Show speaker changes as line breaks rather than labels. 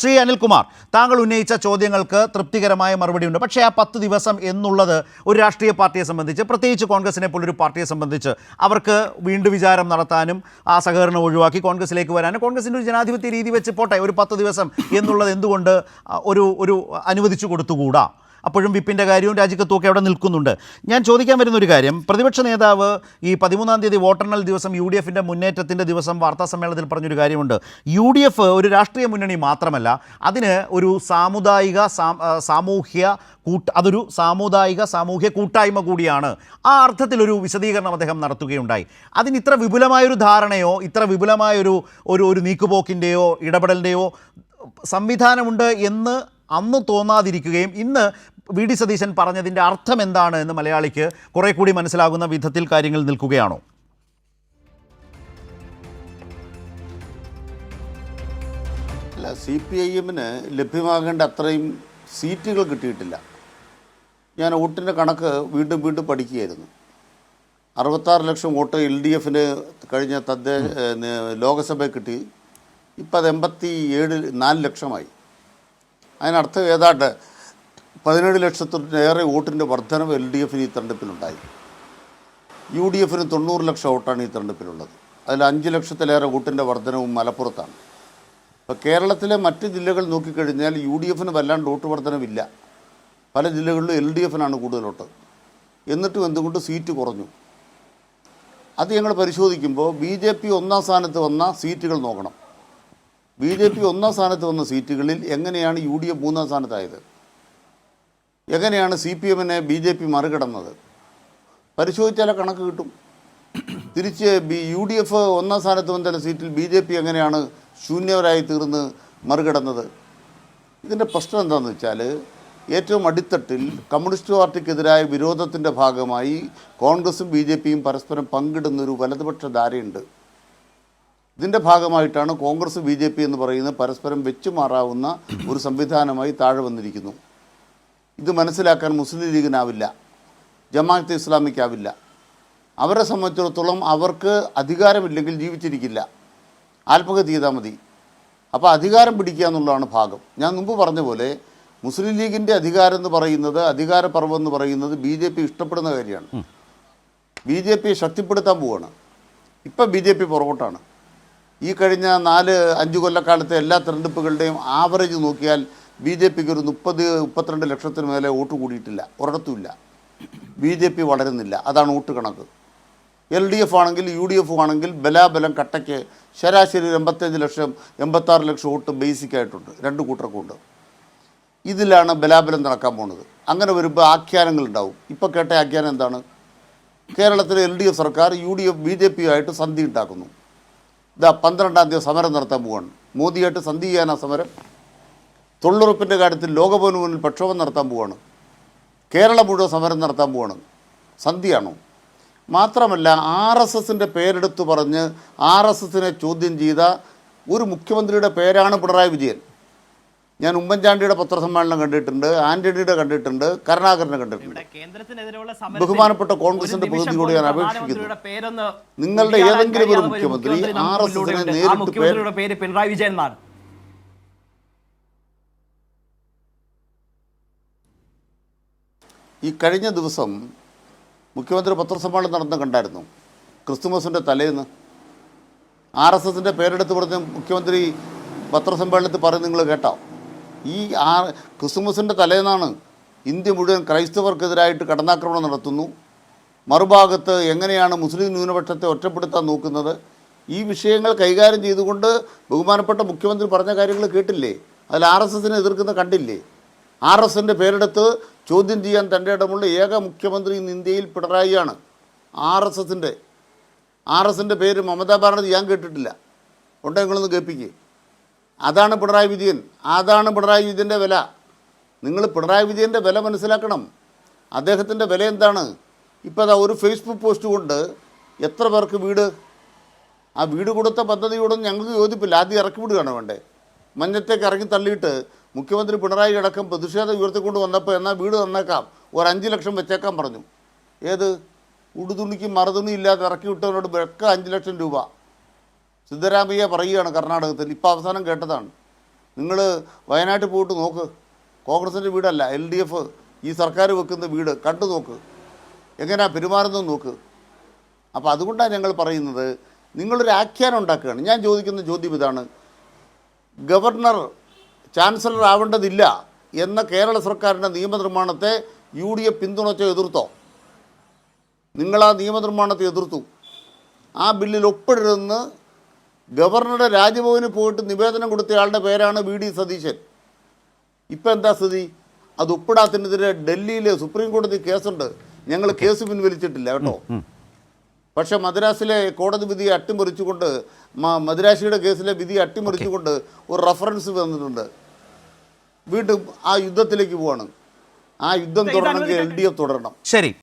ശ്രീ അനിൽകുമാർ താങ്കൾ ഉന്നയിച്ച ചോദ്യങ്ങൾക്ക് തൃപ്തികരമായ മറുപടിയുണ്ട്. പക്ഷേ ആ പത്ത് ദിവസം എന്നുള്ളത് ഒരു രാഷ്ട്രീയ പാർട്ടിയെ സംബന്ധിച്ച് പ്രത്യേകിച്ച് കോൺഗ്രസിനെ പോലൊരു പാർട്ടിയെ സംബന്ധിച്ച് അവർക്ക് വീണ്ടും വിചാരം നടത്താനും ആ സഹകരണം ഒഴിവാക്കി കോൺഗ്രസിലേക്ക് വരാനും കോൺഗ്രസിന്റെ ഒരു ജനാധിപത്യ രീതി വെച്ച് പോട്ടെ ഒരു പത്ത് ദിവസം എന്നുള്ളത് എന്തുകൊണ്ട് ഒരു ഒരു അനുവദിച്ചു കൊടുത്തുകൂടാ? അപ്പോഴും വിപ്പിന്റെ കാര്യവും രാജിക്കത്തും ഒക്കെ അവിടെ നിൽക്കുന്നുണ്ട്. ഞാൻ ചോദിക്കാൻ വരുന്ന ഒരു കാര്യം പ്രതിപക്ഷ നേതാവ് ഈ പതിമൂന്നാം തീയതി വോട്ടെണ്ണൽ ദിവസം യു ഡി എഫിന്റെ മുന്നേറ്റത്തിന്റെ ദിവസം വാർത്താ സമ്മേളനത്തിൽ പറഞ്ഞൊരു കാര്യമുണ്ട്. യു ഡി എഫ് ഒരു രാഷ്ട്രീയ മുന്നണി മാത്രമല്ല അതിന് ഒരു സാമുദായിക സാമൂഹ്യ കൂട്ട അതൊരു സാമുദായിക സാമൂഹ്യ കൂട്ടായ്മ കൂടിയാണ്. ആ അർത്ഥത്തിലൊരു വിശദീകരണം അദ്ദേഹം നടത്തുകയുണ്ടായി. അതിന് ഇത്ര വിപുലമായൊരു ധാരണയോ ഇത്ര വിപുലമായൊരു ഒരു ഒരു നീക്കുപോക്കിന്റെയോ ഇടപെടലിന്റെയോ സംവിധാനമുണ്ട് എന്ന് അന്ന് തോന്നാതിരിക്കുകയും ഇന്ന് വി ഡി സതീശൻ പറഞ്ഞതിന്റെ അർത്ഥം എന്താണ് എന്ന് മലയാളിക്ക് കുറെ കൂടി മനസ്സിലാകുന്ന വിധത്തിൽ കാര്യങ്ങൾ നിൽക്കുകയാണോ?
അല്ല സി പി ഐ എമ്മിന് ലഭ്യമാകേണ്ട അത്രയും സീറ്റുകൾ കിട്ടിയിട്ടില്ല. ഞാൻ വോട്ടിന്റെ കണക്ക് വീണ്ടും വീണ്ടും പഠിക്കുകയായിരുന്നു. അറുപത്താറ് ലക്ഷം വോട്ട് എൽ ഡി എഫിന് കഴിഞ്ഞ തദ്ദേശ ലോകസഭയിൽ കിട്ടി. ഇപ്പം അത് എൺപത്തി ഏഴ് നാല് ലക്ഷമായി. അതിനർത്ഥം ഏതാണ്ട് പതിനേഴ് ലക്ഷത്തിലേറെ വോട്ടിന്റെ വർധനവ് എൽ ഡി എഫിന് ഈ തെരഞ്ഞെടുപ്പിലുണ്ടായി. യു ഡി എഫിന് തൊണ്ണൂറ് ലക്ഷം വോട്ടാണ് ഈ തെരഞ്ഞെടുപ്പിലുള്ളത്. അതിൽ അഞ്ച് ലക്ഷത്തിലേറെ വോട്ടിന്റെ വർധനവും മലപ്പുറത്താണ്. ഇപ്പോൾ കേരളത്തിലെ മറ്റ് ജില്ലകൾ നോക്കിക്കഴിഞ്ഞാൽ യു ഡി എഫിന് വല്ലാണ്ട് വോട്ട് വർധനവില്ല. പല ജില്ലകളിലും എൽ ഡി എഫിനാണ് കൂടുതൽ വോട്ട് എന്നിട്ടും എന്തുകൊണ്ട് സീറ്റ് കുറഞ്ഞു? അത് ഞങ്ങൾ പരിശോധിക്കുമ്പോൾ ബി ജെ പി ഒന്നാം സ്ഥാനത്ത് വന്ന സീറ്റുകൾ നോക്കണം. ബി ജെ പി ഒന്നാം സ്ഥാനത്ത് വന്ന സീറ്റുകളിൽ എങ്ങനെയാണ് യു ഡി എഫ് മൂന്നാം സ്ഥാനത്തായത്? എങ്ങനെയാണ് സി പി എമ്മിനെ ബി ജെ പി മറികടന്നത്? പരിശോധിച്ചാലേ കണക്ക് കിട്ടും. തിരിച്ച് ബി യു ഡി എഫ് ഒന്നാം സ്ഥാനത്ത് വന്ന സീറ്റിൽ ബി ജെ പി എങ്ങനെയാണ് ശൂന്യവരായി തീർന്ന് മറികടന്നത്? ഇതിന്റെ പ്രശ്നം എന്താണെന്ന് വെച്ചാൽ ഏറ്റവും അടിത്തട്ടിൽ കമ്മ്യൂണിസ്റ്റ് പാർട്ടിക്കെതിരായ വിരോധത്തിന്റെ ഭാഗമായി കോൺഗ്രസും ബി ജെ പിയും പരസ്പരം പങ്കിടുന്നൊരു വലതുപക്ഷ ധാരയുണ്ട്. ഇതിന്റെ ഭാഗമായിട്ടാണ് കോൺഗ്രസ് ബി ജെ പി എന്ന് പറയുന്നത് പരസ്പരം വെച്ചുമാറാവുന്ന ഒരു സംവിധാനമായി താഴെ വന്നിരിക്കുന്നു. ഇത് മനസ്സിലാക്കാൻ മുസ്ലിം ലീഗിനാവില്ല ജമാഅത്ത് ഇസ്ലാമിക്കാവില്ല. അവരെ സംബന്ധിച്ചിടത്തോളം അവർക്ക് അധികാരമില്ലെങ്കിൽ ജീവിച്ചിരിക്കില്ല. ആത്മഹത്യ ചെയ്താൽ മതി. അപ്പോൾ അധികാരം പിടിക്കുക എന്നുള്ളതാണ് ഭാഗം. ഞാൻ മുമ്പ് പറഞ്ഞ പോലെ മുസ്ലിം ലീഗിന്റെ അധികാരം എന്ന് പറയുന്നത് അധികാരപർവം എന്ന് പറയുന്നത് ബി ജെ പി ഇഷ്ടപ്പെടുന്ന കാര്യമാണ്. ബി ജെ പിയെ ശക്തിപ്പെടുത്താൻ പോവുകയാണ് ഇപ്പം ബി ജെ പി പുറകോട്ടാണ്. ഈ കഴിഞ്ഞ നാല് അഞ്ച് കൊല്ലക്കാലത്തെ എല്ലാ തെരഞ്ഞെടുപ്പുകളുടെയും ആവറേജ് നോക്കിയാൽ ബി ജെ പിക്ക് ഒരു മുപ്പത് മുപ്പത്തിരണ്ട് ലക്ഷത്തിന് മേലെ വോട്ട് കൂടിയിട്ടില്ല. ഒരിടത്തുമില്ല. ബി ജെ പി വളരുന്നില്ല. അതാണ് വോട്ട് കണക്ക്. എൽ ഡി എഫ് ആണെങ്കിൽ യു ഡി എഫ് ആണെങ്കിൽ ബലാബലം കട്ടയ്ക്ക് ശരാശരി എൺപത്തഞ്ച് ലക്ഷം എൺപത്താറ് ലക്ഷം വോട്ട് ബേസിക് ആയിട്ടുണ്ട്. രണ്ട് കൂട്ടർക്കുണ്ട് ഇതിലാണ് ബലാബലം നടക്കാൻ പോകുന്നത് അങ്ങനെ വരുമ്പോൾ ആഖ്യാനങ്ങൾ ഉണ്ടാവും. ഇപ്പോൾ കേട്ട ആഖ്യാനം എന്താണ്? കേരളത്തിലെ എൽ ഡി എഫ് സർക്കാർ U D F B J പിയുമായിട്ട് സന്ധി ഉണ്ടാക്കുന്നു ഇതാ പന്ത്രണ്ടാം തീയതി സമരം നടത്താൻ പോവാണ്. മോദിയായിട്ട് സന്ധി ചെയ്യാനാ സമരം. തൊഴിലുറപ്പിന്റെ കാര്യത്തിൽ ലോകഭവന് മുന്നിൽ പ്രക്ഷോഭം നടത്താൻ പോവാണ്. കേരളം മുഴുവൻ സമരം നടത്താൻ പോവാണ്. സന്ധിയാണോ? മാത്രമല്ല ആർ എസ് എസിന്റെ പേരെടുത്ത് പറഞ്ഞ് ആർ എസ് എസിനെ ചോദ്യം ചെയ്ത ഒരു മുഖ്യമന്ത്രിയുടെ പേരാണ് പിണറായി വിജയൻ. ഞാൻ ഉമ്മൻചാണ്ടിയുടെ പത്രസമ്മേളനം കണ്ടിട്ടുണ്ട് ആന്റണിയുടെ കണ്ടിട്ടുണ്ട് കരുണാകരനെ കണ്ടിട്ടുണ്ട്. ബഹുമാനപ്പെട്ട കോൺഗ്രസിന്റെ
പ്രതിനിധി
കൂടി ഞാൻ അപേക്ഷിക്കുന്നു. നിങ്ങളുടെ ഏതെങ്കിലും ഒരു മുഖ്യമന്ത്രി ആർ എസ് എസിനെ നേരിട്ട്
പേര് പിണറായി വിജയൻ എന്നാണ്
ഈ കഴിഞ്ഞ ദിവസം മുഖ്യമന്ത്രി പത്രസമ്മേളനം നടന്ന കണ്ടായിരുന്നു. ക്രിസ്തുമസിന്റെ തലേന്ന്. ആർ എസ് എസിന്റെ പേരെടുത്ത് പറഞ്ഞ മുഖ്യമന്ത്രി പത്രസമ്മേളനത്തിൽ പറഞ്ഞ് നിങ്ങൾ കേട്ടോ. ഈ ആ ക്രിസ്മസിന്റെ തലേന്നാണ് ഇന്ത്യ മുഴുവൻ ക്രൈസ്തവർക്കെതിരായിട്ട് കടന്നാക്രമണം നടത്തുന്നു. മറുഭാഗത്ത് എങ്ങനെയാണ് മുസ്ലിം ന്യൂനപക്ഷത്തെ ഒറ്റപ്പെടുത്താൻ നോക്കുന്നത്? ഈ വിഷയങ്ങൾ കൈകാര്യം ചെയ്തുകൊണ്ട് ബഹുമാനപ്പെട്ട മുഖ്യമന്ത്രി പറഞ്ഞ കാര്യങ്ങൾ കേട്ടില്ലേ? അതിൽ ആർ എസ് എസിനെ എതിർക്കുന്ന കണ്ടില്ലേ? ആർ എസ് എന്റെ പേരെടുത്ത് ചോദ്യം ചെയ്യാൻ തന്റെ ഇടമുള്ള ഏക മുഖ്യമന്ത്രി ഇന്ന് ഇന്ത്യയിൽ പിണറായിയാണ്. ആർ എസ് എസിന്റെ ആർ എസിന്റെ പേര് മമതാ ബാനർജി ഞാൻ കേട്ടിട്ടില്ല. ഉണ്ടെങ്കിൽ നിങ്ങളൊന്ന് കേൾപ്പിക്കേ. അതാണ് പിണറായി വിജയൻ. അതാണ് പിണറായി വിജയന്റെ വില. നിങ്ങൾ പിണറായി വിജയന്റെ വില മനസ്സിലാക്കണം. അദ്ദേഹത്തിന്റെ വില എന്താണ്? ഇപ്പോൾ അതാ ഒരു ഫേസ്ബുക്ക് പോസ്റ്റ് കൊണ്ട് എത്ര പേർക്ക് വീട്? ആ വീട് കൊടുത്ത പദ്ധതിയോടൊന്നും ഞങ്ങൾക്ക് യോജിപ്പില്ല. ആദ്യം ഇറക്കി വിടുകയാണ് വേണ്ടേ. മഞ്ഞത്തേക്ക് ഇറങ്ങി തള്ളിയിട്ട് മുഖ്യമന്ത്രി പിണറായി അടക്കം പ്രതിഷേധം ഉയർത്തിക്കൊണ്ട് വന്നപ്പോൾ എന്നാൽ വീട് തന്നേക്കാം? ഒരു അഞ്ച് ലക്ഷം വെച്ചേക്കാൻ പറഞ്ഞു. ഏത്? ഉടുതുണിക്ക് മറുതുണി ഇല്ലാതെ ഇറക്കി വിട്ടവരോട് വെക്ക അഞ്ച് ലക്ഷം രൂപ. സിദ്ധരാമയ്യ പറയുകയാണ് കർണാടകത്തിൽ. ഇപ്പോൾ അവസാനം കേട്ടതാണ്. നിങ്ങൾ വയനാട്ടിൽ പോയിട്ട് നോക്ക്. കോൺഗ്രസിന്റെ വീടല്ല എൽ ഡി എഫ് ഈ സർക്കാർ വെക്കുന്ന വീട് കണ്ടു നോക്ക്. എങ്ങനെയാണ് പെരുമാറുന്നത് നോക്ക്. അപ്പോൾ അതുകൊണ്ടാണ് ഞങ്ങൾ പറയുന്നത് നിങ്ങളൊരു ആഖ്യാനം ഉണ്ടാക്കുകയാണ്. ഞാൻ ചോദിക്കുന്ന ചോദ്യം ഇതാണ്. ഗവർണർ ചാൻസലർ ആവേണ്ടതില്ല എന്ന കേരള സർക്കാരിന്റെ നിയമനിർമ്മാണത്തെ യു ഡി എഫ് പിന്തുണച്ചോ എതിർത്തോ? നിങ്ങൾ ആ നിയമനിർമ്മാണത്തെ എതിർത്തു. ആ ബില്ലിൽ ഒപ്പിടരുതെന്ന് ഗവർണറുടെ രാജ്ഭവന് പോയിട്ട് നിവേദനം കൊടുത്തയാളുടെ പേരാണ് വി ഡി സതീശൻ. ഇപ്പം എന്താ സ്ഥിതി? അത് ഒപ്പിടാത്തതിനെതിരെ ഡൽഹിയിലെ സുപ്രീം കോടതി കേസുണ്ട്. ഞങ്ങൾ കേസ് പിൻവലിച്ചിട്ടില്ല കേട്ടോ. പക്ഷെ മദ്രാസിലെ കോടതി വിധിയെ അട്ടിമറിച്ചുകൊണ്ട് മദ്രാസിയുടെ കേസിലെ വിധി അട്ടിമറിച്ചുകൊണ്ട് ഒരു റഫറൻസ് വന്നിട്ടുണ്ട്. വീണ്ടും ആ യുദ്ധത്തിലേക്ക് പോവാണ്. ആ യുദ്ധം തുടരണമെങ്കിൽ എൽ ഡി എഫ് തുടരണം.
ശരി.